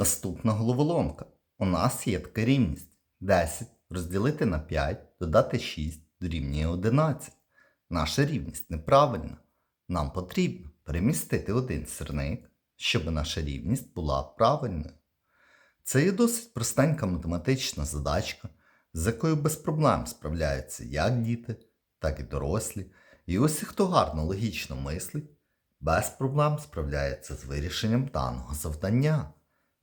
Наступна головоломка. У нас є така рівність. 10 розділити на 5, додати 6 дорівнює 11. Наша рівність неправильна. Нам потрібно перемістити один сірник, щоб наша рівність була правильною. Це є досить простенька математична задачка, з якою без проблем справляються як діти, так і дорослі. І ось хто гарно логічно мислить, без проблем справляється з вирішенням даного завдання.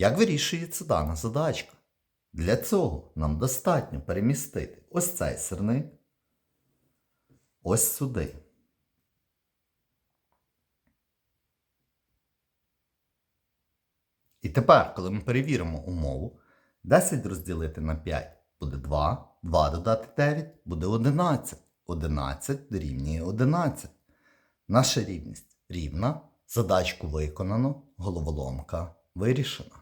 Як вирішується дана задачка? Для цього нам достатньо перемістити ось цей сирник ось сюди. І тепер, коли ми перевіримо умову, 10 розділити на 5 буде 2, 2 додати 9 буде 11. 11 дорівнює 11. Наша рівність рівна, задачку виконано, головоломка вирішена.